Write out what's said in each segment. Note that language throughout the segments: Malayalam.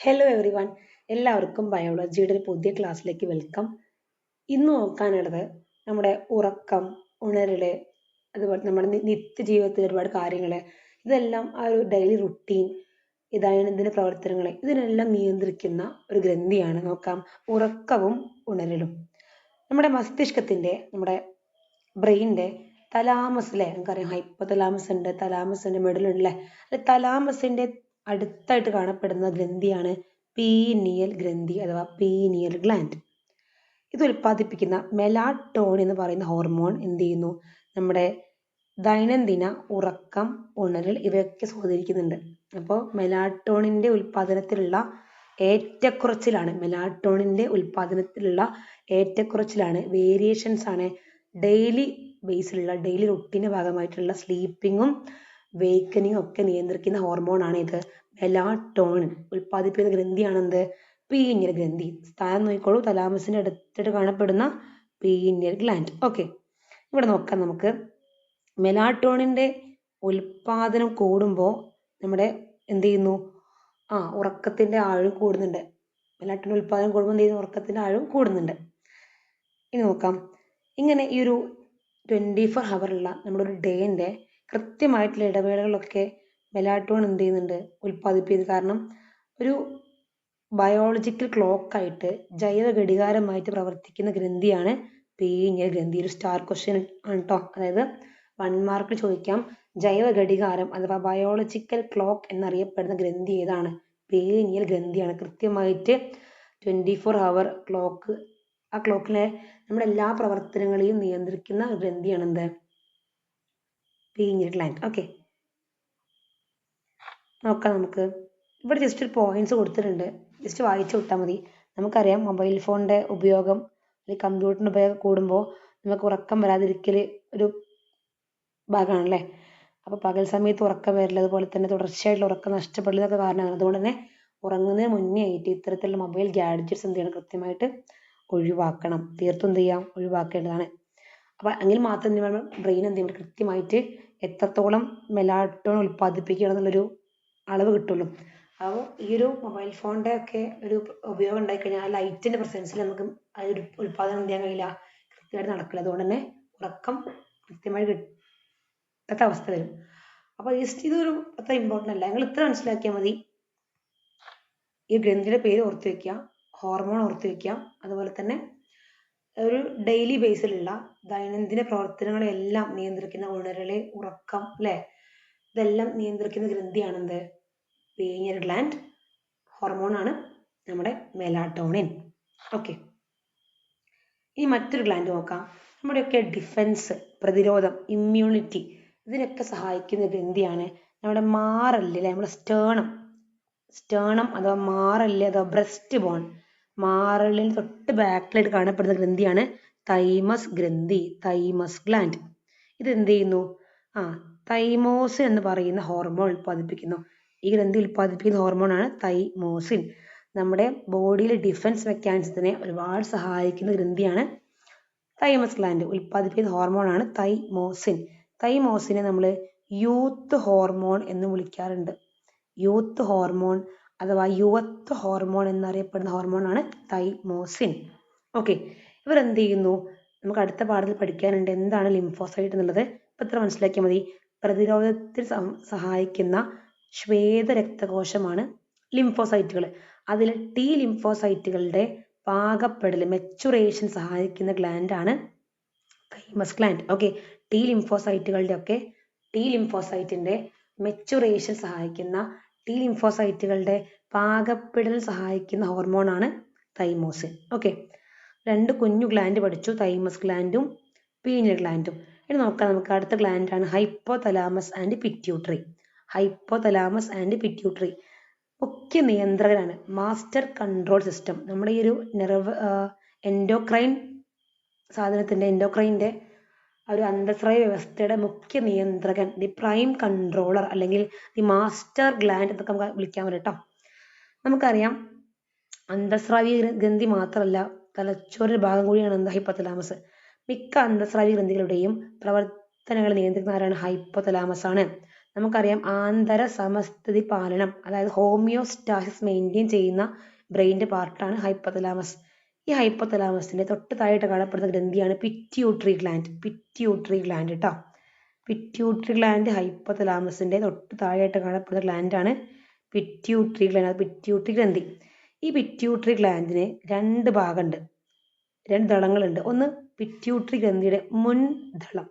ഹലോ എവറി വൺ എല്ലാവർക്കും ബയോളജിയുടെ ഒരു പുതിയ ക്ലാസ്സിലേക്ക് വെൽക്കം ഇന്ന് നോക്കാനുള്ളത് നമ്മുടെ ഉറക്കം ഉണരൽ അതുപോലെ നമ്മുടെ നിത്യജീവിതത്തിൽ ഒരുപാട് കാര്യങ്ങൾ ഇതെല്ലാം ആ ഒരു ഡെയിലി റുട്ടീൻ ദൈനംദിന പ്രവർത്തനങ്ങൾ ഇതിനെല്ലാം നിയന്ത്രിക്കുന്ന ഒരു ഗ്രന്ഥിയാണ് നോക്കാം. ഉറക്കവും ഉണരലും. നമ്മുടെ മസ്തിഷ്കത്തിന്റെ നമ്മുടെ ബ്രെയിന്റെ തലാമസ് അല്ലേ നമുക്കറിയാം. ഹൈപ്പോ തലാമസ് ഉണ്ട് തലാമസ് ഉണ്ട് അല്ലേ? തലാമസിന്റെ അടുത്തായിട്ട് കാണപ്പെടുന്ന ഗ്രന്ഥിയാണ് പീനിയൽ ഗ്രന്ഥി അഥവാ പീനിയൽ ഗ്ലാൻഡ്. ഇത് ഉൽപ്പാദിപ്പിക്കുന്ന മെലാട്ടോൺ എന്ന് പറയുന്ന ഹോർമോൺ എന്ത് ചെയ്യുന്നു? നമ്മുടെ ദൈനംദിന ഉറക്കം ഉണരൽ ഇവയൊക്കെ സ്വാധീനിക്കുന്നുണ്ട്. അപ്പോൾ മെലാട്ടോണിന്റെ ഉൽപ്പാദനത്തിലുള്ള ഏറ്റക്കുറച്ചിലാണ് മെലാട്ടോണിന്റെ ഉൽപ്പാദനത്തിലുള്ള ഏറ്റക്കുറച്ചിലാണ് വേരിയേഷൻസ് ആണ് ഡെയിലി ബേസിലുള്ള ഡെയിലി റുട്ടീന്റെ ഭാഗമായിട്ടുള്ള സ്ലീപ്പിങ്ങും വേക്കനിങ്ങും ഒക്കെ നിയന്ത്രിക്കുന്ന ഹോർമോൺ ആണ് ഇത്. മെലാട്ടോണിൻ ഉൽപ്പാദിപ്പിക്കുന്ന ഗ്രന്ഥിയാണെന്ത്? പീനിയൽ ഗ്രന്ഥി. സ്ഥാനം നോക്കിക്കോളൂ. തലാമസിന്റെ അടുത്തിട്ട് കാണപ്പെടുന്ന പീനിയൽ ഗ്ലാൻഡ് ഓക്കെ ഇവിടെ നോക്കാം നമുക്ക്. മെലാട്ടോണിന്റെ ഉൽപാദനം കൂടുമ്പോൾ നമ്മുടെ എന്ത് ചെയ്യുന്നു? ആ ഉറക്കത്തിന്റെ ആഴം കൂടുന്നുണ്ട്. മെലാട്ടോണിൻ ഉൽപാദനം കൂടുമ്പോൾ എന്ത് ചെയ്യുന്നു? ഉറക്കത്തിന്റെ ആഴം കൂടുന്നുണ്ട്. ഇനി നോക്കാം. ഇങ്ങനെ ഈ ഒരു ട്വന്റി ഫോർ ഹവറുള്ള നമ്മുടെ ഒരു ഡേന്റെ കൃത്യമായിട്ടുള്ള ഇടവേളകളിലൊക്കെ മെലാട്ടോൺ എന്ത് ചെയ്യുന്നുണ്ട് ഉൽപ്പാദിപ്പിക്കുന്നത് കാരണം ഒരു ബയോളജിക്കൽ ക്ലോക്കായിട്ട് ജൈവ ഘടികാരമായിട്ട് പ്രവർത്തിക്കുന്ന ഗ്രന്ഥിയാണ് പീനിയൽ ഗ്രന്ഥി. ഒരു സ്റ്റാർ ക്വസ്റ്റ്യൻ ആണ് കേട്ടോ അതായത് വൺ മാർക്ക് ചോദിക്കാം. ജൈവ ഘടികാരം അഥവാ ബയോളജിക്കൽ ക്ലോക്ക് എന്നറിയപ്പെടുന്ന ഗ്രന്ഥി ഏതാണ്? പീനിയൽ ഗ്രന്ഥിയാണ്. കൃത്യമായിട്ട് ട്വന്റി ഫോർ അവർ ക്ലോക്ക് ആ ക്ലോക്കിലെ നമ്മുടെ എല്ലാ പ്രവർത്തനങ്ങളെയും നിയന്ത്രിക്കുന്ന ഗ്രന്ഥിയാണ് എന്ത് പീനിയൽ ലൈൻ ഓക്കെ നോക്കാം നമുക്ക്. ഇവിടെ ജസ്റ്റ് ഒരു പോയിന്റ്സ് കൊടുത്തിട്ടുണ്ട്. ജസ്റ്റ് വായിച്ചു വിട്ടാൽ മതി. നമുക്കറിയാം മൊബൈൽ ഫോണിന്റെ ഉപയോഗം അല്ലെങ്കിൽ കമ്പ്യൂട്ടറിന്റെ ഉപയോഗം കൂടുമ്പോൾ നമുക്ക് ഉറക്കം വരാതിരിക്കൽ ഒരു ഭാഗമാണല്ലേ അപ്പോൾ പകൽ സമയത്ത് ഉറക്കം വരില്ല. അതുപോലെ തന്നെ തുടർച്ചയായിട്ടുള്ള ഉറക്കം നഷ്ടപ്പെടലൊക്കെ കാരണമാണ്. അതുകൊണ്ട് തന്നെ ഉറങ്ങുന്നതിന് മുന്നേ ആയിട്ട് ഇത്തരത്തിലുള്ള മൊബൈൽ ഗാഡ്ജറ്റ്സ് എന്ത് ചെയ്യണം? കൃത്യമായിട്ട് ഒഴിവാക്കണം. തീർത്തും എന്ത് ചെയ്യാം? ഒഴിവാക്കേണ്ടതാണ്. അപ്പോൾ എങ്കിൽ മാത്രം ബ്രെയിൻ എന്ത് ചെയ്യും കൃത്യമായിട്ട് എത്രത്തോളം മെലാട്ടോൺ ഉൽപ്പാദിപ്പിക്കണം എന്നുള്ളൊരു അളവ് കിട്ടുള്ളൂ. അപ്പോൾ ഈ ഒരു മൊബൈൽ ഫോണിന്റെ ഒക്കെ ഒരു ഉപയോഗം ഉണ്ടായി കഴിഞ്ഞാൽ ആ ലൈറ്റിന്റെ പ്രസൻസിൽ നമുക്ക് ആ ഒരു ഉൽപ്പാദനം ചെയ്യാൻ കഴിയില്ല. കൃത്യമായിട്ട് നടക്കില്ല. അതുകൊണ്ട് തന്നെ ഉറക്കം കൃത്യമായി കിട്ടാത്ത അവസ്ഥ വരും. അപ്പോൾ ജസ്റ്റ് ഇതൊരു അത്ര ഇമ്പോർട്ടന്റ് അല്ല. നിങ്ങൾ ഇത്ര മനസ്സിലാക്കിയാൽ മതി. ഈ ഗ്രന്ഥിയുടെ പേര് ഓർത്ത് വെക്കുക ഹോർമോൺ ഓർത്ത് വെക്കുക അതുപോലെ തന്നെ ഒരു ഡെയിലി ബേസിലുള്ള ദൈനംദിന പ്രവർത്തനങ്ങളെല്ലാം നിയന്ത്രിക്കുന്ന ഉണരൽ ഉറക്കം അല്ലേ? ഇതെല്ലാം നിയന്ത്രിക്കുന്ന ഗ്രന്ഥിയാണ് എന്ത് പീനിയൽ ഗ്ലാൻഡ് ഹോർമോൺ ആണ് നമ്മുടെ മെലാട്ടോണിൻ ഓക്കെ ഇനി മറ്റൊരു ഗ്ലാൻഡ് നോക്കാം. നമ്മുടെയൊക്കെ ഡിഫൻസ് പ്രതിരോധം ഇമ്മ്യൂണിറ്റി ഇതിനൊക്കെ സഹായിക്കുന്ന ഗ്രന്ഥിയാണ് നമ്മുടെ മാറല്ല് അല്ലെ? നമ്മുടെ സ്റ്റേണം സ്റ്റേണം അഥവാ മാറല്ല് അഥവാ ബ്രസ്റ്റ് ബോൺ മാറലിന് തൊട്ട് ബാക്കിലായിട്ട് കാണപ്പെടുന്ന ഗ്രന്ഥിയാണ് തൈമസ് ഗ്രന്ഥി തൈമസ് ഗ്ലാൻഡ് ഇത് എന്ത് ചെയ്യുന്നു ആ തൈമോസ് എന്ന് പറയുന്ന ഹോർമോൺ ഉൽപ്പാദിപ്പിക്കുന്നു. ഈ ഗ്രന്ഥി ഉൽപ്പാദിപ്പിക്കുന്ന ഹോർമോണാണ് തൈമോസിൻ നമ്മുടെ ബോഡിയിലെ ഡിഫൻസ് മെക്കാനിസത്തിനെ ഒരുപാട് സഹായിക്കുന്ന ഗ്രന്ഥിയാണ് തൈമസ് ഗ്ലാൻഡ് ഉൽപ്പാദിപ്പിക്കുന്ന ആണ് തൈമോസിൻ തൈമോസിനെ നമ്മൾ യൂത്ത് ഹോർമോൺ എന്ന് വിളിക്കാറുണ്ട്. യൂത്ത് ഹോർമോൺ അഥവാ യുവത്വ ഹോർമോൺ എന്നറിയപ്പെടുന്ന ഹോർമോണാണ് തൈമോസിൻ ഓക്കെ ഇവർ എന്ത് ചെയ്യുന്നു നമുക്ക് അടുത്ത പാഠത്തിൽ പഠിക്കാനുണ്ട് എന്താണ് ലിംഫോസൈറ്റ് എന്നുള്ളത്. ഇപ്പം ഇത്ര മനസ്സിലാക്കിയാൽ മതി. പ്രതിരോധത്തിൽ സഹായിക്കുന്ന ശ്വേത രക്തകോശമാണ് ലിംഫോസൈറ്റുകൾ അതിൽ ടി ലിംഫോസൈറ്റുകളുടെ പാകപ്പെടൽ മെച്ചുറേഷൻ സഹായിക്കുന്ന ഗ്ലാൻഡ് ആണ് തൈമസ് ഗ്ലാൻഡ് ഓക്കെ ടി ലിംഫോസൈറ്റുകളുടെ ഒക്കെ ടി ലിംഫോസൈറ്റിന്റെ മെച്ചുറേഷൻ സഹായിക്കുന്ന ടി ലിംഫോസൈറ്റുകളുടെ പാകപ്പെടൽ സഹായിക്കുന്ന ഹോർമോണാണ് തൈമോസിൻ ഓക്കെ രണ്ട് കുഞ്ഞു ഗ്ലാൻഡ് പഠിച്ചു. തൈമസ് ഗ്ലാൻഡും പീനിയൽ ഗ്ലാൻഡും ഇനി നോക്കാം നമുക്ക് അടുത്ത ഗ്ലാൻഡാണ് hypothalamus and pituitary hypothalamus and pituitary മുഖ്യ നിയന്ത്രകനാണ് മാസ്റ്റർ കൺട്രോൾ സിസ്റ്റം നമ്മുടെ ഈ ഒരു നെർവ് എൻഡോക്രൈൻ സാധനത്തിന്റെ എൻഡോക്രൈന്റെ ഒരു അന്തസ്രായ വ്യവസ്ഥയുടെ മുഖ്യ നിയന്ത്രകൻ ദി പ്രൈം കൺട്രോളർ അല്ലെങ്കിൽ ദി മാസ്റ്റർ ഗ്ലാൻഡ് എന്നൊക്കെ നമുക്ക് വിളിക്കാൻ പറ്റും കേട്ടോ നമുക്കറിയാം അന്തസ്രാവി ഗ്രന്ഥി മാത്രമല്ല തലച്ചോറിന്റെ ഭാഗം കൂടിയാണ് എന്താ ഹൈപ്പോതലാമസ്. മിക്ക അന്തസ്രാവി ഗ്രന്ഥികളുടെയും പ്രവർത്തനങ്ങൾ നിയന്ത്രിക്കുന്ന ആരാണ്? ഹൈപ്പോതലാമസ് ആണ്. നമുക്കറിയാം ആന്തര സമസ്ഥിതി പാലനം അതായത് ഹോമിയോസ്റ്റാസിസ് മെയിന്റെയിൻ ചെയ്യുന്ന ബ്രെയിന്റെ പാർട്ടാണ് ഹൈപ്പോതലാമസ്. ഈ ഹൈപ്പോതലാമസിന്റെ തൊട്ട് താഴെയായിട്ട് കാണപ്പെടുന്ന ഗ്രന്ഥിയാണ് പിറ്റ്യൂട്ടറി ഗ്ലാൻഡ് പിറ്റ്യൂട്ടറി ഗ്ലാൻഡ് കേട്ടോ പിറ്റ്യൂട്ടറി ഗ്ലാൻഡ് ഹൈപ്പോതലാമസിന്റെ തൊട്ട് താഴെയായിട്ട് കാണപ്പെടുന്ന ഗ്ലാൻഡാണ് പിറ്റ്യൂട്ടറി ഗ്ലാൻഡ് പിറ്റ്യൂട്ടറി ഗ്രന്ഥി. ഈ പിറ്റ്യൂട്ടറി ഗ്ലാൻഡിന് രണ്ട് ഭാഗമുണ്ട്. രണ്ട് ദളങ്ങളുണ്ട്. ഒന്ന് പിറ്റ്യൂട്ടറി ഗ്രന്ഥിയുടെ മുൻദളം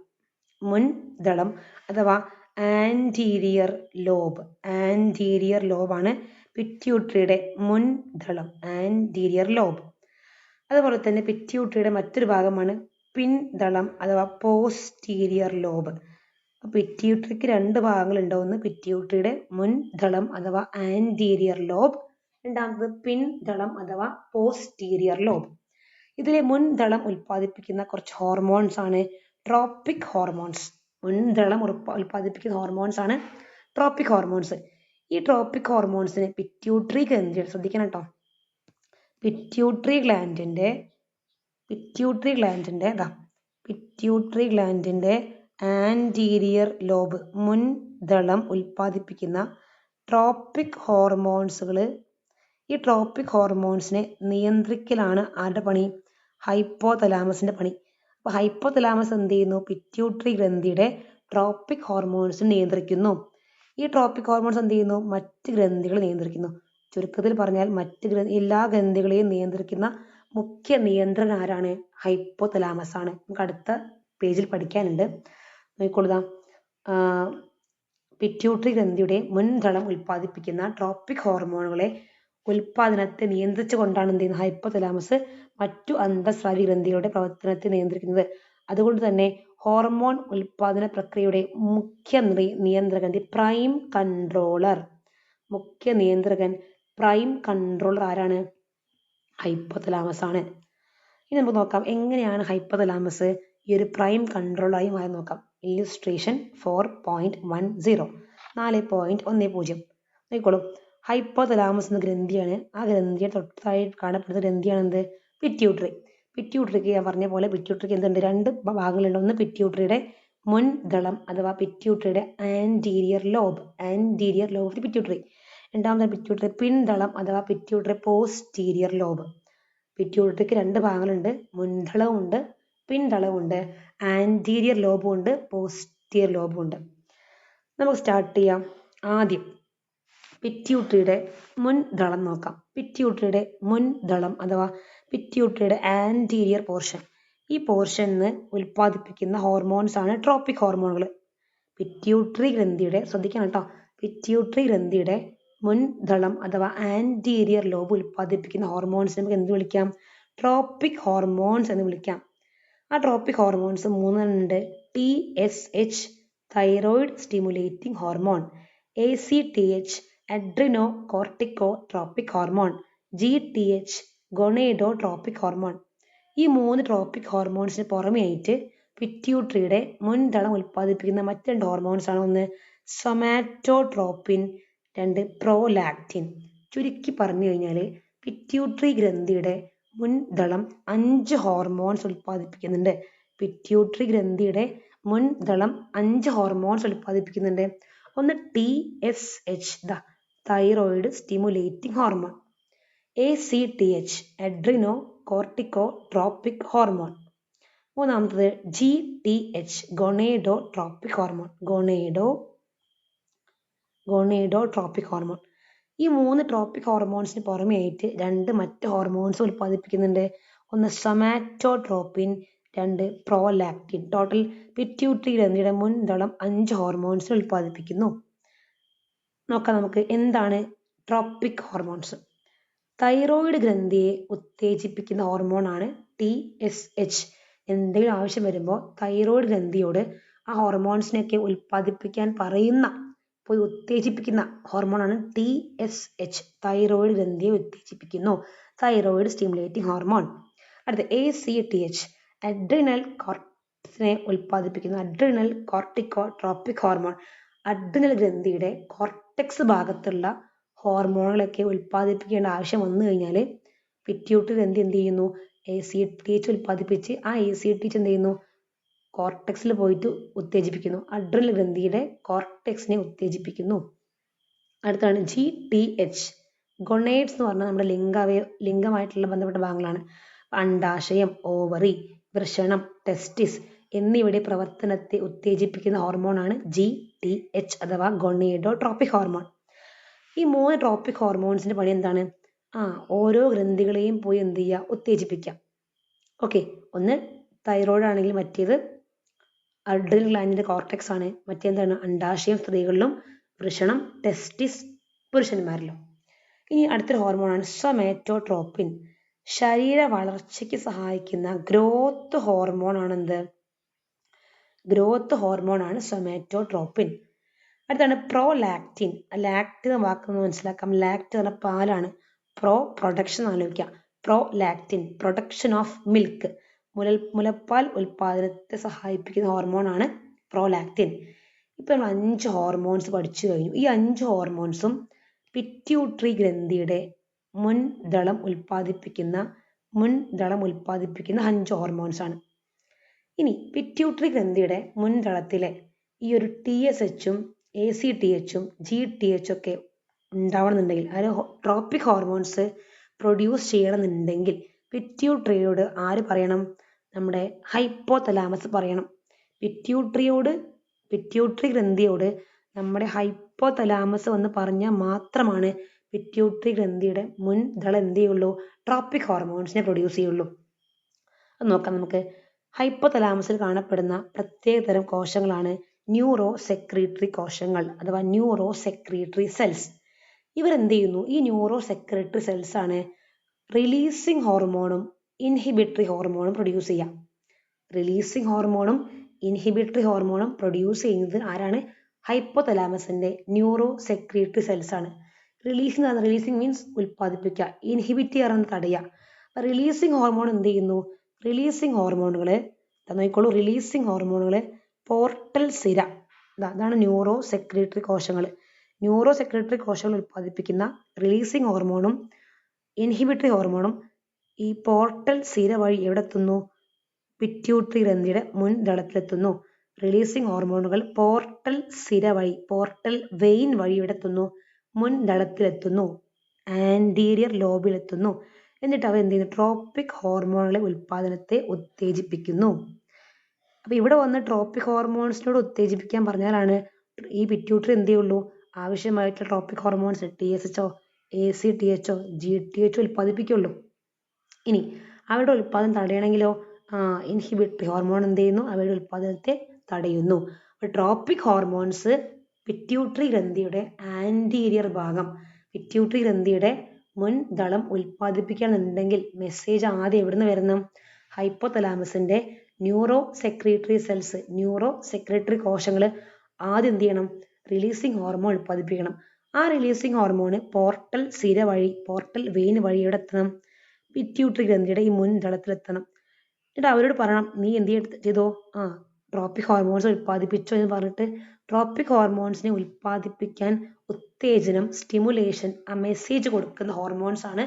മുൻദളം അഥവാ ആന്റീരിയർ ലോബ് ആന്റീരിയർ ലോബാണ് പിറ്റ്യൂട്ടറിയുടെ മുൻദളം ആന്റീരിയർ ലോബ് അതുപോലെ തന്നെ പിറ്റ്യൂട്ടറിയുടെ മറ്റൊരു ഭാഗമാണ് പിൻദളം അഥവാ പോസ്റ്റീരിയർ ലോബ് പിറ്റ്യൂട്ടറിക്ക് രണ്ട് ഭാഗങ്ങളുണ്ട് ഒന്ന് പിറ്റ്യൂട്ടറിയുടെ മുൻദളം അഥവാ ആന്റീരിയർ ലോബ് രണ്ടാമത് പിൻദളം അഥവാ പോസ്റ്റീരിയർ ലോബ് ഇതിലെ മുൻദളം ഉൽപ്പാദിപ്പിക്കുന്ന കുറച്ച് ഹോർമോൺസ് ആണ് ട്രോപ്പിക് ഹോർമോൺസ് മുൻദളം ഉൽപ്പാദിപ്പിക്കുന്ന ഹോർമോൺസ് ആണ് ട്രോപ്പിക് ഹോർമോൺസ് ഈ ട്രോപ്പിക് ഹോർമോൺസിന് പിറ്റ്യൂട്ടറി ഗ്രന്ഥി ശ്രദ്ധിക്കണം കേട്ടോ. പിറ്റ്യൂട്ടറി ഗ്ലാൻഡിന്റെ പിറ്റ്യൂട്ടറി ഗ്ലാൻഡിന്റെ ഇതാ പിറ്റ്യൂട്ടറി ഗ്ലാൻഡിന്റെ ആന്റീരിയർ ലോബ് മുൻദളം ഉൽപ്പാദിപ്പിക്കുന്ന ട്രോപ്പിക് ഹോർമോൺസുകൾ ഈ ട്രോപ്പിക് ഹോർമോൺസിനെ നിയന്ത്രിക്കലാണ് ആരുടെ പണി? ഹൈപ്പോതലാമസിന്റെ പണി. അപ്പോൾ ഹൈപ്പോതലാമസ് എന്ത് ചെയ്യുന്നു? പിറ്റ്യൂട്ടറി ഗ്രന്ഥിയുടെ ട്രോപ്പിക് ഹോർമോൺസ് നിയന്ത്രിക്കുന്നു. ഈ ട്രോപ്പിക് ഹോർമോൺസ് എന്ത് ചെയ്യുന്നു? മറ്റ് ഗ്രന്ഥികൾ നിയന്ത്രിക്കുന്നു. ചുരുക്കത്തിൽ പറഞ്ഞാൽ മറ്റ് ഗ്രന്ഥി എല്ലാ ഗ്രന്ഥികളെയും നിയന്ത്രിക്കുന്ന മുഖ്യ നിയന്ത്രകൻ ആരാണ്? ഹൈപ്പോതലാമസ് ആണ്. നമുക്ക് അടുത്ത പേജിൽ പഠിക്കാനുണ്ട്. നോക്കിക്കൊള്ളുക. പിറ്റ്യൂട്ടറി ഗ്രന്ഥിയുടെ മുൻതളം ഉൽപ്പാദിപ്പിക്കുന്ന ട്രോപ്പിക് ഹോർമോണുകളെ ഉൽപാദനത്തെ നിയന്ത്രിച്ചുകൊണ്ടാണ് എന്ത് ചെയ്യുന്നത്? ഹൈപ്പോതലാമസ് മറ്റു അന്തസ്രാവി ഗ്രന്ഥികളുടെ പ്രവർത്തനത്തെ നിയന്ത്രിക്കുന്നത്. അതുകൊണ്ട് തന്നെ ഹോർമോൺ ഉൽപാദന പ്രക്രിയയുടെ മുഖ്യ നിയന്ത്രകൻ ദി പ്രൈം കൺട്രോളർ മുഖ്യ നിയന്ത്രകൻ പ്രൈം കൺട്രോളർ ആരാണ്? ഹൈപ്പോതലാമസ് ആണ്. ഇനി നമുക്ക് നോക്കാം എങ്ങനെയാണ് ഹൈപ്പോതലാമസ് ഈ ഒരു പ്രൈം കൺട്രോളറായി മാറി നോക്കാം. Illustration four point one zero നാല് പോയിന്റ് ഒന്ന് പൂജ്യം. നോക്കിക്കോളൂ. ഹൈപ്പോതലാമസ് എന്ന ഗ്രന്ഥിയാണ് ആ ഗ്രന്ഥിയെ തൊട്ടായി കാണപ്പെടുന്ന ഗ്രന്ഥിയാണ് എന്ത് പിറ്റ്യൂട്ടറി പിറ്റ്യൂട്ടറിക്ക് ഞാൻ പറഞ്ഞ പോലെ പിറ്റ്യൂട്ടറിക്ക് എന്തുണ്ട്? രണ്ട് ഭാഗങ്ങളുണ്ട്. ഒന്ന് പിറ്റ്യൂട്ടറിയുടെ മുൻദളം അഥവാ പിറ്റ്യൂട്ടറിയുടെ anterior lobe anterior lobe of the pituitary രണ്ടാമത്തെ പിറ്റ്യൂട്ടറി പിൻദളം അഥവാ പിറ്റ്യൂട്ടറി പോസ്റ്റീരിയർ ലോബ് പിറ്റ്യൂട്ടറിക്ക് രണ്ട് ഭാഗങ്ങളുണ്ട്. പിൻദളവും ഉണ്ട് ആന്റീരിയർ ലോബും ഉണ്ട് പോസ്റ്റീരിയർ ലോബും ഉണ്ട്. നമുക്ക് സ്റ്റാർട്ട് ചെയ്യാം. ആദ്യം പിറ്റ്യൂട്ടറിയുടെ മുൻതളം നോക്കാം. പിറ്റ്യൂട്ടറിയുടെ മുൻതളം അഥവാ പിറ്റ്യൂട്ടറിയുടെ ആന്റീരിയർ പോർഷൻ ഈ പോർഷനിന്ന് ഉൽപ്പാദിപ്പിക്കുന്ന ഹോർമോൺസ് ആണ് ട്രോപ്പിക് ഹോർമോണുകൾ പിറ്റ്യൂട്ടറി ഗ്രന്ഥിയുടെ ശ്രദ്ധിക്കണം കേട്ടോ. പിറ്റ്യൂട്ടറി ഗ്രന്ഥിയുടെ മുൻദളം അഥവാ ആന്റീരിയർ ലോബ് ഉൽപ്പാദിപ്പിക്കുന്ന ഹോർമോൺസ് നമുക്ക് എന്ത് വിളിക്കാം? ട്രോപ്പിക് ഹോർമോൺസ് എന്ന് വിളിക്കാം. ആ tropic hormones മൂന്നെണ്ണുണ്ട് T S H thyroid stimulating hormone A C T H adrenocorticotropic hormone G T H gonadotropic hormone ഈ മൂന്ന് ട്രോപ്പിക് ഹോർമോൺസിന് പുറമെയായിട്ട് പിറ്റ്യൂട്ടറിയുടെ മുൻതളം ഉൽപ്പാദിപ്പിക്കുന്ന മറ്റ് രണ്ട് ഹോർമോൺസ് ആണ് ഒന്ന്? സൊമാറ്റോട്രോപ്പിൻ രണ്ട് പ്രോലാക്റ്റിൻ ചുരുക്കി പറഞ്ഞു കഴിഞ്ഞാൽ പിറ്റ്യൂട്ടറി ഗ്രന്ഥിയുടെ മുൻദളം അഞ്ച് ഹോർമോൺസ് ഉൽപ്പാദിപ്പിക്കുന്നുണ്ട്. പിറ്റ്യൂട്ടറി ഗ്രന്ഥിയുടെ മുൻദളം അഞ്ച് ഹോർമോൺസ് ഉൽപ്പാദിപ്പിക്കുന്നുണ്ട്. ഒന്ന് T S H the thyroid stimulating hormone A C T H adrenocorticotropic hormone മൂന്നാമത്തത് G T H gonadotropic hormone gonado gonadotropic hormone. ഈ മൂന്ന് ട്രോപ്പിക് ഹോർമോൺസിന് പുറമെയായിട്ട് രണ്ട് മറ്റ് ഹോർമോൺസ് ഉൽപ്പാദിപ്പിക്കുന്നുണ്ട്. ഒന്ന് സൊമാറ്റോട്രോപ്പിൻ രണ്ട് പ്രോലാക്റ്റിൻ. ടോട്ടൽ പിറ്റ്യൂട്ടറി ഗ്രന്ഥിയുടെ മുൻതളം അഞ്ച് ഹോർമോൺസ് ഉൽപ്പാദിപ്പിക്കുന്നു. നോക്കാം നമുക്ക് എന്താണ് ട്രോപ്പിക് ഹോർമോൺസ്. തൈറോയിഡ് ഗ്രന്ഥിയെ ഉത്തേജിപ്പിക്കുന്ന ഹോർമോൺ ആണ് ടി എസ് എച്ച്. എന്തെങ്കിലും ആവശ്യം വരുമ്പോൾ തൈറോയിഡ് ഗ്രന്ഥിയോട് ആ ഹോർമോൺസിനെയൊക്കെ ഉൽപ്പാദിപ്പിക്കാൻ പറയുന്ന പോയി ഉത്തേജിപ്പിക്കുന്ന ഹോർമോണാണ് ടി എസ് എച്ച് തൈറോയിഡ് ഗ്രന്ഥിയെ ഉത്തേജിപ്പിക്കുന്നു. തൈറോയിഡ് സ്റ്റിമുലേറ്റിംഗ് ഹോർമോൺ അടുത്ത A C T H adrenal കോർട്ടിനെ ഉൽപ്പാദിപ്പിക്കുന്ന. Adrenal cortico tropic hormone adrenal ഗ്രന്ഥിയുടെ കോർട്ടെക്സ് ഭാഗത്തുള്ള ഹോർമോണുകളൊക്കെ ഉൽപ്പാദിപ്പിക്കേണ്ട ആവശ്യം വന്നു കഴിഞ്ഞാൽ പിറ്റ്യൂട്ടറി ഗ്രന്ഥി എന്ത് ചെയ്യുന്നു? എ സി ടി എച്ച് ഉൽപ്പാദിപ്പിച്ച് ആ എ സി ടി എച്ച് എന്ത് ചെയ്യുന്നു? കോർട്ടെക്സിൽ പോയിട്ട് ഉത്തേജിപ്പിക്കുന്നു. അഡ്രൽ ഗ്രന്ഥിയുടെ കോർട്ടെക്സിനെ ഉത്തേജിപ്പിക്കുന്നു. അടുത്താണ് ജി ടി എച്ച്. ഗൊണേഡ്സ് എന്ന് പറഞ്ഞാൽ നമ്മുടെ ലിംഗാവയ ലിംഗമായിട്ടുള്ള ബന്ധപ്പെട്ട ഭാഗങ്ങളാണ്. അണ്ടാശയം ഓവറി വൃഷണം ടെസ്റ്റിസ് എന്നിവയുടെ പ്രവർത്തനത്തെ ഉത്തേജിപ്പിക്കുന്ന ഹോർമോണാണ് ജി ടി എച്ച് അഥവാ ഗൊണേഡോ ട്രോപ്പിക് ഹോർമോൺ ഈ മൂന്ന് ട്രോപ്പിക് ഹോർമോൺസിന്റെ പണി എന്താണ്? ആ ഓരോ ഗ്രന്ഥികളെയും പോയി എന്ത് ചെയ്യുക? ഉത്തേജിപ്പിക്കാം ഓക്കെ ഒന്ന് തൈറോയ്ഡ് ആണെങ്കിൽ മറ്റേത് അഡ്രിനൽ ഗ്ലാൻഡിന്റെ കോർട്ടെക്സ് ആണ്. മറ്റേന്താണ് അണ്ടാശയം സ്ത്രീകളിലും വൃഷണം ടെസ്റ്റിസ് പുരുഷന്മാരിലും. ഇനി അടുത്തൊരു ഹോർമോണാണ് സൊമാറ്റോട്രോപ്പിൻ ശരീര വളർച്ചയ്ക്ക് സഹായിക്കുന്ന ഗ്രോത്ത് ഹോർമോൺ ആണ് എന്ത്? ഗ്രോത്ത് ഹോർമോൺ ആണ് സൊമാറ്റോട്രോപ്പിൻ അടുത്താണ് പ്രോലാക്റ്റിൻ ലാക്ട് എന്ന മനസ്സിലാക്കാം. ലാക്ട് എന്ന പാലാണ് പ്രോ പ്രൊഡക്ഷൻ ആലോചിക്കുക പ്രോലാക്റ്റിൻ പ്രൊഡക്ഷൻ ഓഫ് മിൽക്ക് മുലൽ മുലപ്പാൽ ഉൽപാദനത്തെ സഹായിപ്പിക്കുന്ന ഹോർമോണാണ് പ്രോലാക്റ്റിൻ ഇപ്പൊ നമ്മൾ അഞ്ച് ഹോർമോൺസ് പഠിച്ചു കഴിഞ്ഞു. ഈ അഞ്ച് ഹോർമോൺസും പിറ്റ്യൂട്ടറി ഗ്രന്ഥിയുടെ മുൻദളം ഉൽപ്പാദിപ്പിക്കുന്ന മുൻദളം ഉൽപ്പാദിപ്പിക്കുന്ന അഞ്ച് ഹോർമോൺസ് ആണ്. ഇനി പിറ്റ്യൂട്ടറി ഗ്രന്ഥിയുടെ മുൻദളത്തിലെ ഈ ഒരു ടി എസ് എച്ചും എ സി ടി എച്ചും ജി ടി ഒക്കെ ഉണ്ടാവണമെന്നുണ്ടെങ്കിൽ അതായത് ട്രോപ്പിക് ഹോർമോൺസ് പ്രൊഡ്യൂസ് ചെയ്യണമെന്നുണ്ടെങ്കിൽ പിറ്റ്യൂട്ടറിയോട് ആര് പറയണം? നമ്മുടെ ഹൈപ്പോ തലാമസ് പറയണം. പിറ്റ്യൂട്ടറിയോട് പിറ്റ്യൂട്ടറി ഗ്രന്ഥിയോട് നമ്മുടെ ഹൈപ്പോ തലാമസ് വന്ന് പറഞ്ഞാൽ മാത്രമാണ് പിറ്റ്യൂട്ടറി ഗ്രന്ഥിയുടെ മുൻ ദള എന്ത് ചെയ്യുള്ളൂ? ട്രോപ്പിക് ഹോർമോൺസിനെ പ്രൊഡ്യൂസ് ചെയ്യുള്ളൂ. അത് നോക്കാം നമുക്ക്. ഹൈപ്പോ തലാമസിൽ കാണപ്പെടുന്ന പ്രത്യേക തരം കോശങ്ങളാണ് ന്യൂറോ സെക്രീറ്ററി കോശങ്ങൾ അഥവാ ന്യൂറോ സെക്രീറ്ററി സെൽസ് ഇവരെന്ത് ചെയ്യുന്നു? ഈ ന്യൂറോ സെക്രട്ടറി സെൽസ് ആണ് റിലീസിങ് ഹോർമോണും ഇൻഹിബിറ്ററി ഹോർമോണും പ്രൊഡ്യൂസ് ചെയ്യാം. റിലീസിങ് ഹോർമോണും ഇൻഹിബിറ്ററി ഹോർമോണും പ്രൊഡ്യൂസ് ചെയ്യുന്നത് ആരാണ്? ഹൈപ്പോ തലാമസിന്റെ ന്യൂറോ സെക്രീറ്ററി സെൽസ് ആണ് റിലീസിങ് റിലീസിങ് മീൻസ് ഉൽപ്പാദിപ്പിക്കുക ഇൻഹിബിറ്റ് ചെയ്യാറെന്ന് തടയുക. റിലീസിങ് ഹോർമോൺ എന്ത് ചെയ്യുന്നു? റിലീസിങ് ഹോർമോണുകൾ നോക്കിക്കോളൂ റിലീസിങ് ഹോർമോണുകൾ പോർട്ടൽ സിര അതാണ് ന്യൂറോ സെക്രീറ്ററി കോശങ്ങൾ ന്യൂറോ സെക്രട്ടറി കോശങ്ങൾ ഉൽപ്പാദിപ്പിക്കുന്ന റിലീസിങ് ഹോർമോണും ഇൻഹിബിറ്ററി ഹോർമോണും ഈ പോർട്ടൽ സിര വഴി എവിടെ എത്തുന്നു പിറ്റ്യൂട്ടറി ഗ്രന്ഥിയുടെ മുൻദളത്തിലെത്തുന്നു റിലീസിംഗ് ഹോർമോണുകൾ പോർട്ടൽ സിര വഴി പോർട്ടൽ വെയിൻ വഴി എവിടെ എത്തുന്നു മുൻദളത്തിലെത്തുന്നു ആന്റീരിയർ ലോബിലെത്തുന്നു എന്നിട്ട് അവ എന്ത് ചെയ്യുന്നു? ട്രോപ്പിക് ഹോർമോണുകളെ ഉൽപ്പാദനത്തെ ഉത്തേജിപ്പിക്കുന്നു. അപ്പൊ ഇവിടെ വന്ന് ട്രോപ്പിക് ഹോർമോൺസിനോട് ഉത്തേജിപ്പിക്കാൻ പറഞ്ഞാലാണ് ഈ പിറ്റ്യൂട്ടറി എന്ത് ചെയ്യുള്ളൂ? ആവശ്യമായിട്ടുള്ള ട്രോപ്പിക് ഹോർമോൺസ് ടി എസ് എച്ചോ എ സി ടി എച്ചോ ജി ടി എച്ചോ ഉൽപ്പാദിപ്പിക്കുള്ളൂ. ഇനി അവരുടെ ഉൽപ്പാദനം തടയണമെങ്കിലോ ഇൻഹിബിറ്ററി ഹോർമോൺ എന്ത് ചെയ്യുന്നു? അവയുടെ ഉൽപ്പാദനത്തെ തടയുന്നു. ട്രോപ്പിക് ഹോർമോൺസ് പിറ്റ്യൂട്ടറി ഗ്രന്ഥിയുടെ ആന്റീരിയർ ഭാഗം പിറ്റ്യൂട്ടറി ഗ്രന്ഥിയുടെ മുൻദളം ഉൽപ്പാദിപ്പിക്കണമെന്നുണ്ടെങ്കിൽ മെസ്സേജ് ആദ്യം എവിടുന്ന് വരുന്നു? Hypo തലാമസിന്റെ neuro secretory cells neuro secretory കോശങ്ങൾ ആദ്യം എന്ത് ചെയ്യണം? റിലീസിങ് ഹോർമോൺ ഉൽപ്പാദിപ്പിക്കണം. ആ റിലീസിങ് ഹോർമോണ് പോർട്ടൽ സിര വഴി പോർട്ടൽ വെയിൻ വഴി എവിടെ എത്തണം പിറ്റ്യൂട്ടറി ഗ്രന്ഥിയുടെ ഈ മുൻദളത്തിലെത്തണം എന്നിട്ട് അവരോട് പറയണം നീ എന്ത് ചെയ്തോ ആ ട്രോപ്പിക് ഹോർമോൺസ് ഉൽപ്പാദിപ്പിച്ചോ? എന്ന് പറഞ്ഞിട്ട് ട്രോപ്പിക് ഹോർമോൺസിനെ ഉൽപ്പാദിപ്പിക്കാൻ ഉത്തേജനം സ്റ്റിമുലേഷൻ ആ മെസ്സേജ് കൊടുക്കുന്ന ഹോർമോൺസ് ആണ്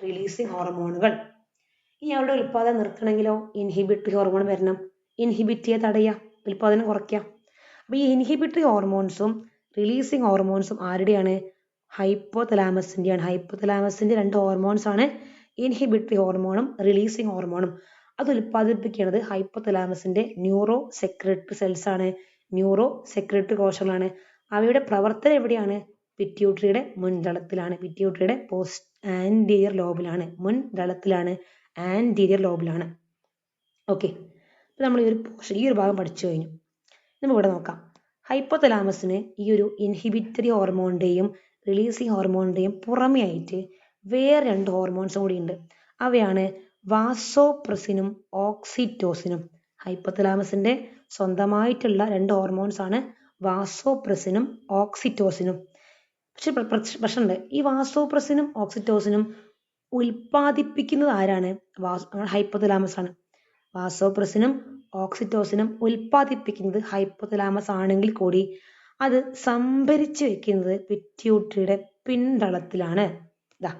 റിലീസിങ് ഹോർമോണുകൾ ഇനി അവരുടെ ഉൽപ്പാദനം നിർത്തണമെങ്കിലോ? ഇൻഹിബിറ്ററി ഹോർമോൺ വരണം. ഇൻഹിബിറ്റ് ചെയ്യാൻ തടയുക ഉൽപ്പാദനം കുറയ്ക്കുക അപ്പോൾ ഈ ഇൻഹിബിറ്ററി ഹോർമോൺസും റിലീസിങ് ഹോർമോൺസും ആരുടെയാണ്? ഹൈപ്പോതലാമസിന്റെയാണ് ഹൈപ്പോതലാമസിന്റെ ഹൈപ്പോ തലാമസിന്റെ രണ്ട് ഹോർമോൺസ് ആണ് ഇൻഹിബിറ്ററി ഹോർമോണും റിലീസിങ് ഹോർമോണും അത് ഉൽപ്പാദിപ്പിക്കുന്നത് ഹൈപ്പോതലാമസിന്റെ ന്യൂറോ സെക്രട്ടറി സെൽസ് ആണ്. ന്യൂറോ സെക്രട്ടറി കോശങ്ങളാണ്. അവയുടെ പ്രവർത്തനം എവിടെയാണ്? പിറ്റ്യൂട്ടറിയുടെ മുൻതളത്തിലാണ് പിറ്റ്യൂട്ടറിയുടെ പോസ്റ്റ് ആന്റീരിയർ ലോബിലാണ് മുൻതളത്തിലാണ് ആന്റീരിയർ ലോബിലാണ് ഓക്കെ നമ്മൾ ഈ ഒരു ഈ ഒരു ഭാഗം പഠിച്ചു കഴിഞ്ഞു. നമുക്ക് ഇവിടെ നോക്കാം. ഹൈപ്പോ തലാമസിന് ഈ ഒരു ഇൻഹിബിറ്ററി ഹോർമോണിന്റെയും റിലീസിങ് ഹോർമോണിന്റെയും പുറമേ ആയിട്ട് വേറെ രണ്ട് ഹോർമോൺസും കൂടി ഉണ്ട്. അവയാണ് വാസോപ്രസിനും ഓക്സിറ്റോസിനും ഹൈപ്പോതലാമസിന്റെ സ്വന്തമായിട്ടുള്ള രണ്ട് ഹോർമോൺസ് ആണ് വാസോപ്രസിനും ഓക്സിറ്റോസിനും പക്ഷെ പ്രശ്നമുണ്ട്. ഈ വാസോപ്രസിനും ഓക്സിറ്റോസിനും ഉൽപ്പാദിപ്പിക്കുന്നത് ആരാണ്? വാസ് ഹൈപ്പോതലാമസ് ആണ്. വാസോപ്രസിനും ഓക്സിറ്റോസിനും ഉൽപ്പാദിപ്പിക്കുന്നത് ഹൈപ്പോതലാമസ് ആണെങ്കിൽ കൂടി അത് സംഭരിച്ചു വെക്കുന്നത് പിറ്റ്യൂട്ടറിയുടെ പിൻതളത്തിലാണ് ഇതാ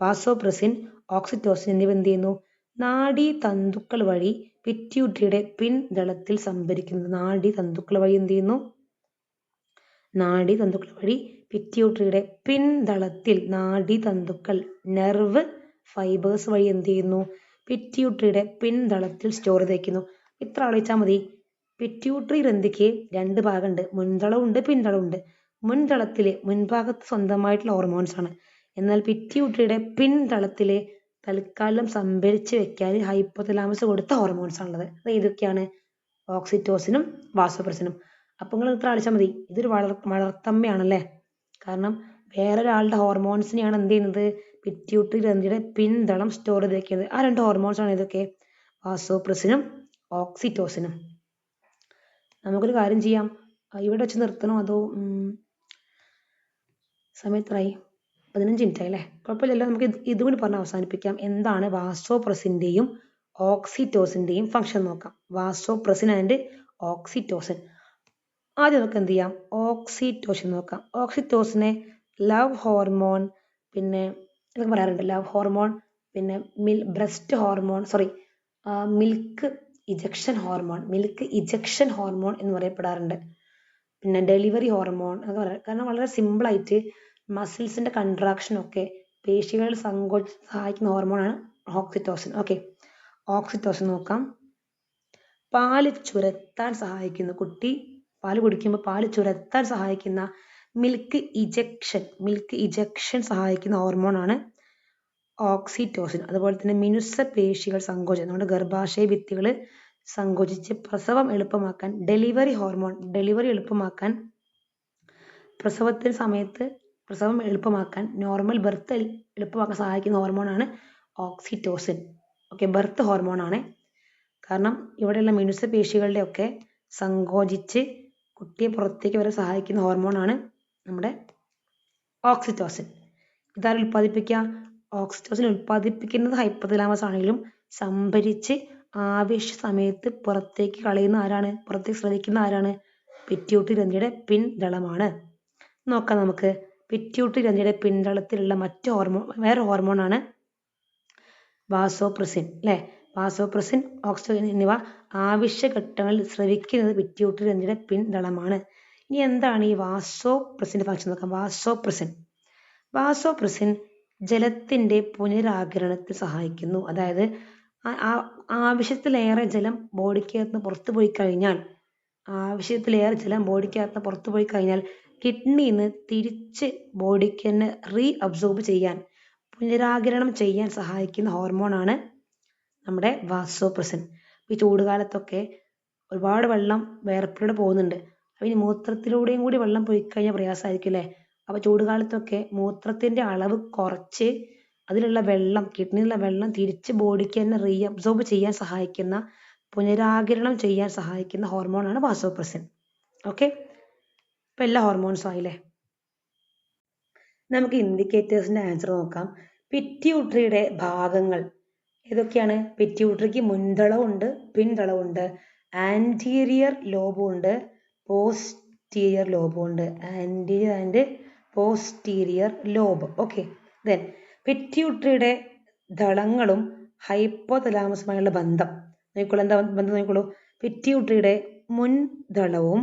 വാസോപ്രസിൻ ഓക്സിറ്റോസിൻ എന്നിവ എന്ത് ചെയ്യുന്നു? നാഡീതന്തുക്കൾ വഴി പിറ്റ്യൂട്ടറിയുടെ പിൻതളത്തിൽ സംഭരിക്കുന്നത് നാഡീതന്തുക്കൾ വഴി എന്ത് ചെയ്യുന്നു? നാഡീതന്തുക്കൾ വഴി പിറ്റ്യൂട്ടറിയുടെ പിൻതളത്തിൽ നാഡീതന്തുക്കൾ നെർവ് ഫൈബേഴ്സ് വഴി എന്ത് ചെയ്യുന്നു? പിറ്റ്യൂട്ടറിയുടെ പിൻതളത്തിൽ സ്റ്റോർ ചെയ്ത് വയ്ക്കുന്നു ഇത്ര ആലോചിച്ചാൽ മതി. പിറ്റ്യൂട്ടറി ഗ്രന്ഥിക്ക് രണ്ട് ഭാഗമുണ്ട്. മുൻതളമുണ്ട് പിൻതളമുണ്ട് മുൻതളത്തിലെ മുൻഭാഗത്ത് സ്വന്തമായിട്ടുള്ള ഹോർമോൺസ് ആണ്. എന്നാൽ പിറ്റ്യൂട്ടറിയുടെ പിൻതളത്തിലെ തൽക്കാലം സംഭരിച്ച് വെക്കാൻ ഹൈപ്പോതലാമസ് കൊടുത്ത ഹോർമോൺസ് ആണുള്ളത്. അത് ഏതൊക്കെയാണ്? ഓക്സിറ്റോസിനും വാസോപ്രസിനും അപ്പോൾ നിങ്ങൾ ഇത്ര ആലോചിച്ചാൽ മതി. ഇതൊരു വളർ വളർത്തമ്മയാണല്ലേ? കാരണം വേറൊരാളുടെ ഹോർമോൺസിനെയാണ് എന്ത് ചെയ്യുന്നത്? പിറ്റ്യൂട്ടറി ഗ്രന്ഥിയുടെ പിൻതളം സ്റ്റോർ ചെയ്ത് വെക്കുന്നത്. ആ രണ്ട് ഹോർമോൺസ് ആണ് ഇതൊക്കെ വാസോപ്രസിനും ഓക്സിറ്റോസിനും. നമുക്കൊരു കാര്യം ചെയ്യാം. ഇവിടെ വെച്ച് നിർത്തണോ അതോ ഉം, സമയം എത്രയായി പതിനഞ്ച് മിനിറ്റ് ആയി അല്ലേ? കുഴപ്പമില്ലല്ലോ. നമുക്ക് ഇതുകൂടി ഇതും കൂടി പറഞ്ഞ് അവസാനിപ്പിക്കാം. എന്താണ് വാസോപ്രസിന്റെയും ഓക്സിറ്റോസിന്റെയും ഫംഗ്ഷൻ നോക്കാം. Vasopressin and oxytocin. ആദ്യം നമുക്ക് എന്ത് ചെയ്യാം? ഓക്സിറ്റോസിൻ നോക്കാം. ഓക്സിറ്റോസിനെ ലവ് ഹോർമോൺ പിന്നെ എന്നൊക്കെ പറയാറുണ്ട്. ലവ് ഹോർമോൺ പിന്നെ mill breast hormone sorry milk ejection hormone milk ejection hormone എന്ന് പറയപ്പെടാറുണ്ട്. പിന്നെ ഡെലിവറി ഹോർമോൺ എന്നൊക്കെ പറയാം കാരണം വളരെ മസിൽസിന്റെ കൺട്രാക്ഷൻ ഒക്കെ പേശികൾ സങ്കോച സഹായിക്കുന്ന ഹോർമോണാണ് ഓക്സിറ്റോസിൻ ഓക്കെ ഓക്സിറ്റോസിൻ നോക്കാം. പാൽ ചുരത്താൻ സഹായിക്കുന്നു കുട്ടി പാൽ കുടിക്കുമ്പോൾ പാൽ ചുരത്താൻ സഹായിക്കുന്ന മിൽക്ക് ഇജക്ഷൻ മിൽക്ക് ഇജക്ഷൻ സഹായിക്കുന്ന ഹോർമോണാണ് ഓക്സിറ്റോസിൻ അതുപോലെ തന്നെ മിനുസ പേശികൾ സങ്കോചം നമ്മുടെ ഗർഭാശയ ഭിത്തികൾ സങ്കോചിച്ച് പ്രസവം എളുപ്പമാക്കാൻ ഡെലിവറി ഹോർമോൺ ഡെലിവറി എളുപ്പമാക്കാൻ പ്രസവത്തിന് സമയത്ത് പ്രസവം എളുപ്പമാക്കാൻ നോർമൽ ബർത്ത് എളുപ്പമാക്കാൻ സഹായിക്കുന്ന ഹോർമോണാണ് ഓക്സിറ്റോസിൻ. ഓക്കെ ബർത്ത് ആണ് കാരണം ഇവിടെയുള്ള മിനുസ പേശികളുടെ ഒക്കെ സങ്കോചിച്ച് കുട്ടിയെ പുറത്തേക്ക് വരെ സഹായിക്കുന്ന ഹോർമോൺ ആണ് നമ്മുടെ ഓക്സിറ്റോസിൻ. ഇതാരും ഓക്സിറ്റോസിൻ ഉൽപ്പാദിപ്പിക്കുന്നത് ഹൈപ്പോതലാമസ് ആണെങ്കിലും സംഭരിച്ച് ആവശ്യ സമയത്ത് പുറത്തേക്ക് കളയുന്ന ആരാണ്? പുറത്തേക്ക് ശ്രദ്ധിക്കുന്ന ആരാണ്? പിറ്റ്യൂട്ടറി ഗ്രന്ഥിയുടെ പിൻതളമാണ് നോക്കാം നമുക്ക്. പിറ്റ്യൂട്ടറി ഗ്രന്ഥിയുടെ പിൻതളത്തിലുള്ള മറ്റു ഹോർമോൺ വേറെ ഹോർമോൺ ആണ് വാസോപ്രസിൻ അല്ലേ വാസോപ്രസിൻ ഓക്സിജൻ എന്നിവ ആവശ്യഘട്ടങ്ങളിൽ സ്രവിക്കുന്നത് പിറ്റ്യൂട്ടറി ഗ്രന്ഥിയുടെ പിൻതളമാണ് ഇനി എന്താണ് ഈ വാസോപ്രസിന്റെ ഫംഗ്ഷൻ നോക്കാം. വാസോപ്രസിൻ വാസോപ്രസിൻ ജലത്തിന്റെ പുനരാകിരണത്തിൽ സഹായിക്കുന്നു. അതായത് ആവശ്യത്തിലേറെ ജലം ബോഡിക്കകത്ത് പുറത്തു പോയി കഴിഞ്ഞാൽ ആവശ്യത്തിലേറെ ജലം ബോഡിക്കകത്ത് പുറത്തു പോയി കഴിഞ്ഞാൽ കിഡ്നിയിൽ നിന്ന് തിരിച്ച് ബോഡിക്ക് തന്നെ റീ അബ്സോർബ് ചെയ്യാൻ പുനരാകിരണം ചെയ്യാൻ സഹായിക്കുന്ന ഹോർമോണാണ് നമ്മുടെ വാസോപ്രസൻ ഈ ചൂടുകാലത്തൊക്കെ ഒരുപാട് വെള്ളം വേർപ്പിലൂടെ പോകുന്നുണ്ട്. അപ്പം ഇനി മൂത്രത്തിലൂടെയും കൂടി വെള്ളം പോയി കഴിഞ്ഞാൽ പ്രയാസമായിരിക്കും അല്ലേ? അപ്പോൾ ചൂടുകാലത്തൊക്കെ മൂത്രത്തിന്റെ അളവ് കുറച്ച് അതിലുള്ള വെള്ളം കിഡ്നിയിലുള്ള വെള്ളം തിരിച്ച് ബോഡിക്ക് തന്നെ റീ അബ്സോർബ് ചെയ്യാൻ സഹായിക്കുന്ന പുനരാകിരണം ചെയ്യാൻ സഹായിക്കുന്ന ഹോർമോണാണ് വാസോപ്രസിൻ ഓക്കെ ഇപ്പം എല്ലാ ഹോർമോൺസും ആയില്ലേ? നമുക്ക് ഇൻഡിക്കേറ്റേഴ്സിന്റെ ആൻസർ നോക്കാം. പിറ്റ്യൂട്ടറിയുടെ ഭാഗങ്ങൾ ഏതൊക്കെയാണ്? പിറ്റ്യൂട്ടറിക്ക് മുൻതളവുണ്ട് പിൻതളവുണ്ട് ആന്റീരിയർ ലോബുണ്ട് posterior ലോബുണ്ട് anterior and posterior lobe okay then പെറ്റ്യൂട്രിയുടെ ദളങ്ങളും ഹൈപ്പോതലാമസുമായുള്ള ബന്ധം. നോക്കിക്കോളൂ എന്താ ബന്ധം നോക്കിക്കോളൂ? പെറ്റ്യൂട്രിയുടെ മുൻതളവും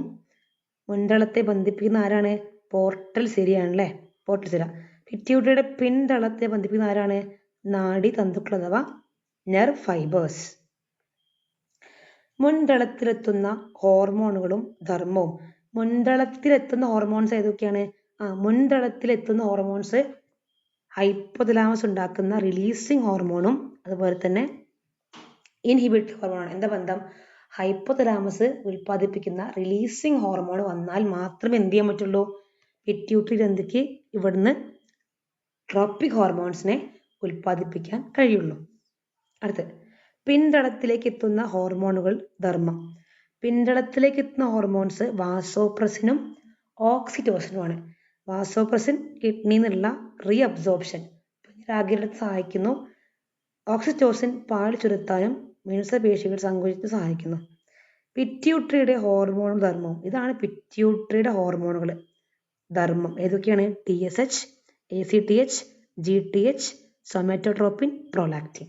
മുൻതളത്തെ ബന്ധിപ്പിക്കുന്ന ആരാണ്? പോർട്ടൽ ശരിയാണല്ലേ പോർട്ടൽ സിര പിറ്റ്യൂട്ടറിയുടെ പിൻതളത്തെ ബന്ധിപ്പിക്കുന്ന ആരാണ്? നാഡി തന്തുക്കൾ അഥവാ നെർവ് ഫൈബേഴ്സ് മുൻതളത്തിലെത്തുന്ന ഹോർമോണുകളും ധർമ്മവും. മുൻതളത്തിലെത്തുന്ന ഹോർമോൺസ് ഏതൊക്കെയാണ്? ആ മുൻതളത്തിലെത്തുന്ന ഹോർമോൺസ് ഹൈപ്പോതലാമസ് ഉണ്ടാക്കുന്ന റിലീസിങ് ഹോർമോണും അതുപോലെ തന്നെ ഇൻഹിബിറ്ററി ഹോർമോണാണ് എന്താ ബന്ധം? ഹൈപ്പോതലാമസ് ഉൽപ്പാദിപ്പിക്കുന്ന റിലീസിങ് ഹോർമോൺ വന്നാൽ മാത്രമേ എന്ത് ചെയ്യാൻ പറ്റുള്ളൂ? പിറ്റ്യൂട്ടറി ഗ്രന്ഥിക്ക് ഇവിടുന്ന് ട്രോപ്പിക് ഹോർമോൺസിനെ ഉൽപ്പാദിപ്പിക്കാൻ കഴിയുള്ളൂ. അടുത്ത് പിന്തടത്തിലേക്ക് എത്തുന്ന ഹോർമോണുകൾ ധർമ്മം പിന്തടത്തിലേക്ക് എത്തുന്ന ഹോർമോൺസ് വാസോപ്രസിനും ഓക്സിറ്റോസിനുമാണ് വാസോപ്രസിൻ കിഡ്നിയിൽ നിന്നുള്ള റീ അബ്സോർപ്ഷൻ പുനരാകിരണത്തെ സഹായിക്കുന്നു. ഓക്സിറ്റോസിൻ പാൽ ചുരുത്താനും മിനുസപേശികൾ സങ്കോചിച്ച് സഹായിക്കുന്നു. പിറ്റ്യൂട്ടറിയുടെ ഹോർമോണും ധർമ്മവും ഇതാണ് പിറ്റ്യൂട്ടറിയുടെ ഹോർമോണുകൾ ധർമ്മം ഏതൊക്കെയാണ്? T S H A C T H G T H somatotropin prolactin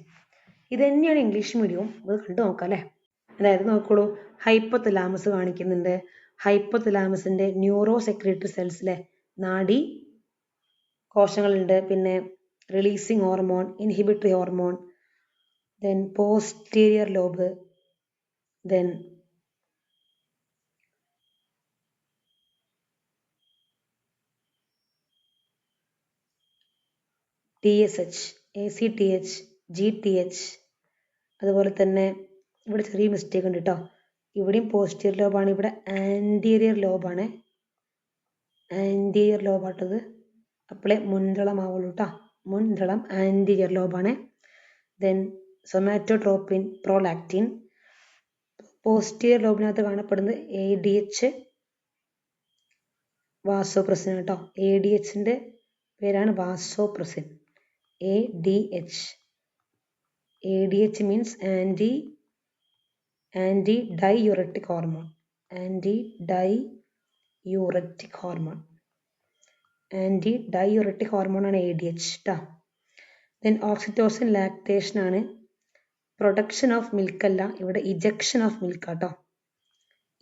ഇത് തന്നെയാണ് ഇംഗ്ലീഷ് മീഡിയവും അത് കണ്ടു നോക്കാം അല്ലേ? അതായത് നോക്കോളൂ ഹൈപ്പോതലാമസ് കാണിക്കുന്നുണ്ട്. ഹൈപ്പോ ഹൈപ്പോതലാമസിന്റെ ന്യൂറോ സെക്രട്ടറി സെൽസിലെ നാഡി കോശങ്ങളുണ്ട്. പിന്നെ releasing hormone inhibitory hormone then posterior lobe then T S H A C T H G T H അതുപോലെ തന്നെ ഇവിടെ ചെറിയ മിസ്റ്റേക്ക് ഉണ്ട് കേട്ടോ ഇവിടെയും പോസ്റ്റീരിയർ ലോബാണ് ഇവിടെ ആന്റീരിയർ ലോബാണ് ആന്റീരിയർ ലോബാട്ടത് അപ്പോളേ മുൻതളമാവുള്ളൂ കേട്ടോ മുൻതളം ആന്റീരിയർ ലോബാണ് ദെൻ സൊമാറ്റോട്രോപ്പിൻ പ്രോലാക്റ്റിൻ പോസ്റ്റീരിയർ ലോബിനകത്ത് കാണപ്പെടുന്നത് എ ഡി എച്ച് വാസോപ്രസിൻ കേട്ടോ എ ഡി എച്ചിന്റെ പേരാണ് vasopressin A D H A D H means anti anti diuretic hormone anti diuretic hormone anti di hormone ഹോർമോണാണ് എ ഡി എച്ച് ടാ ദെൻ ഓക്സിറ്റോസിൻ ലാക്ടേഷൻ ആണ്. പ്രൊഡക്ഷൻ ഓഫ് മിൽക്ക് അല്ല. ഇവിടെ ഇജക്ഷൻ ഓഫ് മിൽക്ക് കേട്ടോ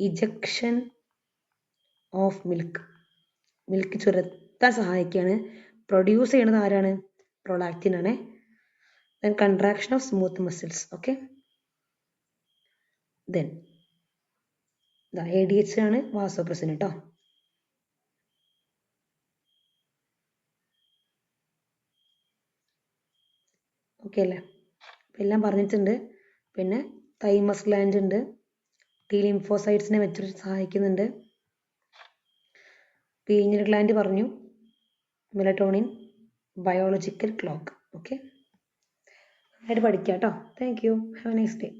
ഇജക്ഷൻ ഓഫ് മിൽക്ക് മിൽക്ക് ചുരത്താൻ സഹായിക്കുകയാണ് പ്രൊഡ്യൂസ് ചെയ്യുന്നത് ആരാണ്? പ്രൊലാക്റ്റിൻ ആണ്. Then contraction of smooth muscles okay then A D H ആണ് വാസോപ്രസിൻ കേട്ടോ ഓക്കെ അല്ലേ അപ്പം എല്ലാം പറഞ്ഞിട്ടുണ്ട്. പിന്നെ തൈമസ് ഗ്ലാൻഡ് ഉണ്ട്. ടി ലിംഫോസൈറ്റ്സിനെ മെച്ചൂരിറ്റി സഹായിക്കുന്നുണ്ട്. പീഞ്ഞിൽ ഗ്ലാൻഡ് പറഞ്ഞു. മെലറ്റോണിൻ ബയോളജിക്കൽ ക്ലോക്ക് ഓക്കെ നന്നായിട്ട് പഠിക്കാം കേട്ടോ thank you have a nice day